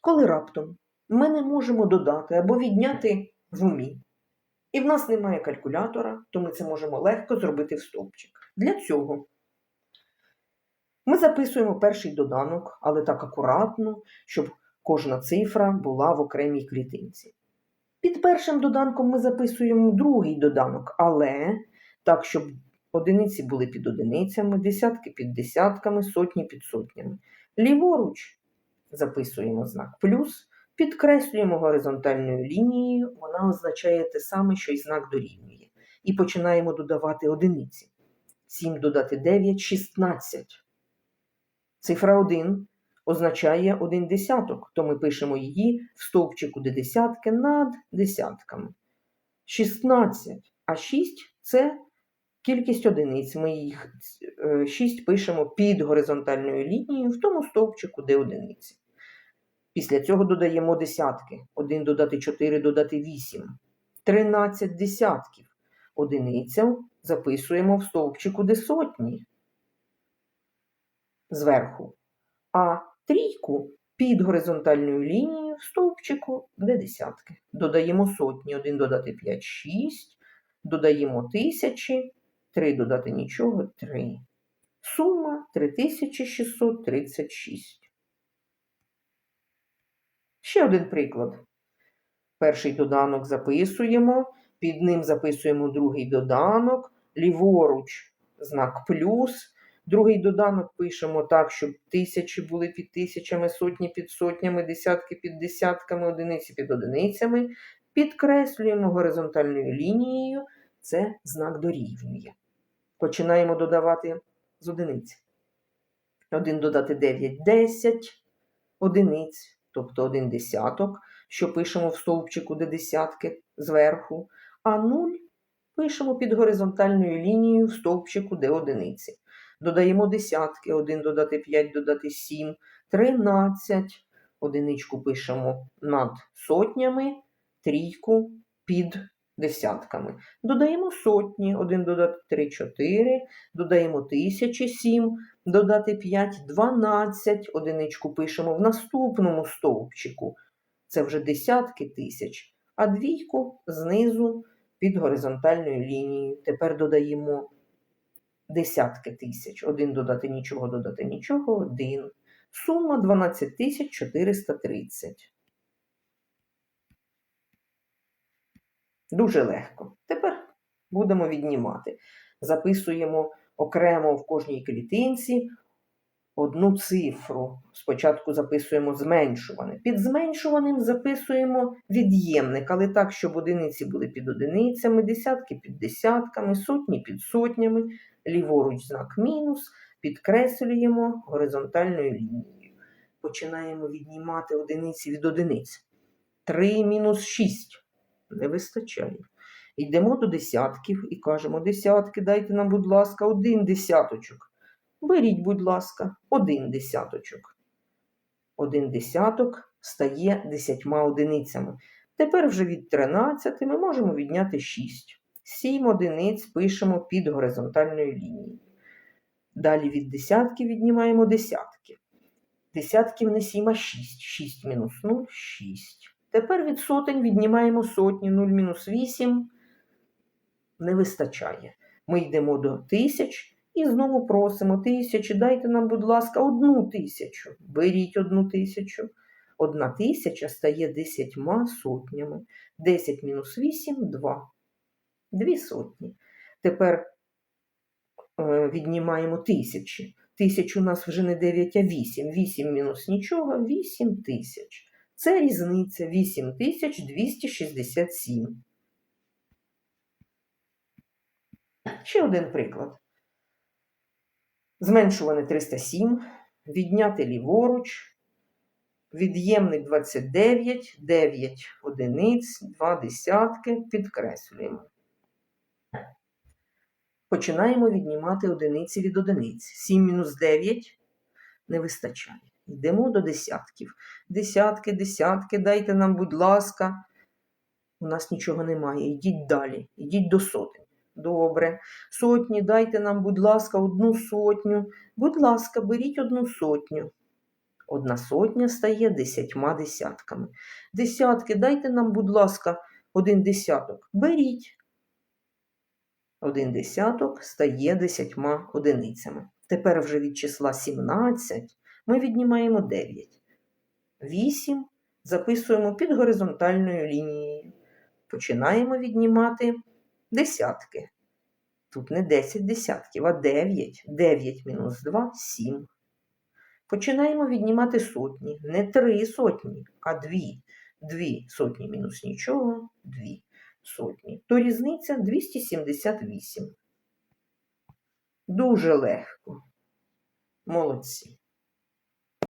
Коли раптом ми не можемо додати або відняти в умі, і в нас немає калькулятора, то ми це можемо легко зробити в стовпчик. Для цього ми записуємо перший доданок, але так акуратно, щоб кожна цифра була в окремій клітинці. Під першим доданком ми записуємо другий доданок, але так, щоб одиниці були під одиницями, десятки під десятками, сотні під сотнями. Ліворуч записуємо знак плюс, підкреслюємо горизонтальною лінією, вона означає те саме, що й знак дорівнює. І починаємо додавати одиниці. 7 додати 9 16. Цифра 1 означає один десяток, то ми пишемо її в стовпчику, де десятки над десятками. 16, а 6 це кількість одиниць. Ми їх 6 пишемо під горизонтальною лінією в тому стовпчику, де одиниці. Після цього додаємо десятки. 1 додати 4 додати 8. 13 десятків. Одиниця записуємо в стовпчику, де сотні зверху. А трійку під горизонтальною лінією в стовпчику, де десятки. Додаємо сотні, 1 додати 5, 6, додаємо тисячі, 3 додати нічого, 3. Сума 3636. Ще один приклад. Перший доданок записуємо, під ним записуємо другий доданок, ліворуч знак плюс. Другий доданок пишемо так, щоб тисячі були під тисячами, сотні під сотнями, десятки під десятками, одиниці під одиницями. Підкреслюємо горизонтальною лінією, це знак дорівнює. Починаємо додавати з одиниць. 1 додати 9 10 одиниць, тобто один десяток, що пишемо в стовпчику, де десятки зверху, а 0 пишемо під горизонтальною лінією в стовпчику, де одиниці. Додаємо десятки, 1 додати 5, додати 7, 13. Одиничку пишемо над сотнями, трійку під десятками. Додаємо сотні, 1 додати 3, 4, додаємо тисячі, 7, додати 5, 12. Одиничку пишемо в наступному стовпчику. Це вже десятки тисяч, а двійку знизу під горизонтальною лінією. Тепер додаємо десятки тисяч. Один додати нічого, додати нічого, один. Сума 12 430. Дуже легко. Тепер будемо віднімати. Записуємо окремо в кожній клітинці одну цифру. Спочатку записуємо зменшуване. Під зменшуваним записуємо від'ємник, але так, щоб одиниці були під одиницями, десятки під десятками, сотні під сотнями, ліворуч знак мінус, підкреслюємо горизонтальною лінією. Починаємо віднімати одиниці від одиниць. 3 мінус 6 не вистачає. Йдемо до десятків і кажемо: десятки, дайте нам, будь ласка, один десяточок. Беріть, будь ласка, один десяточок. Один десяток стає десятьма одиницями. Тепер вже від 13 ми можемо відняти 6. 7 одиниць пишемо під горизонтальною лінією. Далі від десятки віднімаємо десятки. Десятків не 7, а 6. 6 мінус 0 6. Тепер від сотень віднімаємо сотні, 0 мінус 8 не вистачає. Ми йдемо до тисяч і знову просимо тисячі, дайте нам, будь ласка, одну тисячу. Беріть одну тисячу. Одна тисяча стає десятьма сотнями. 10 мінус 8 2. Дві сотні. Тепер е, віднімаємо тисячі. Тисяч у нас вже не 9, а 8. 8 мінус нічого 8 тисяч. Це різниця 8267. Ще один приклад. Зменшуване 307, відняти ліворуч, від'ємник 29, 9 одиниць, 2 десятки, підкреслюємо. Починаємо віднімати одиниці від одиниць. 7 мінус 9 не вистачає. Йдемо до десятків. Десятки, десятки, дайте нам, будь ласка. У нас нічого немає. Йдіть далі, йдіть до сотень. Добре. Сотні, дайте нам, будь ласка, одну сотню. Будь ласка, беріть одну сотню. Одна сотня стає десятьма десятками. Десятки, дайте нам, будь ласка, один десяток. Беріть. Один десяток стає десятьма одиницями. Тепер вже від числа 17 ми віднімаємо 9. 8 записуємо під горизонтальною лінією. Починаємо віднімати десятки. Тут не 10 десятків, а 9. 9 мінус 2 – 7. Починаємо віднімати сотні. Не 3 сотні, а 2. 2 сотні мінус нічого – 2 сотні. То різниця 278. Дуже легко. Молодці.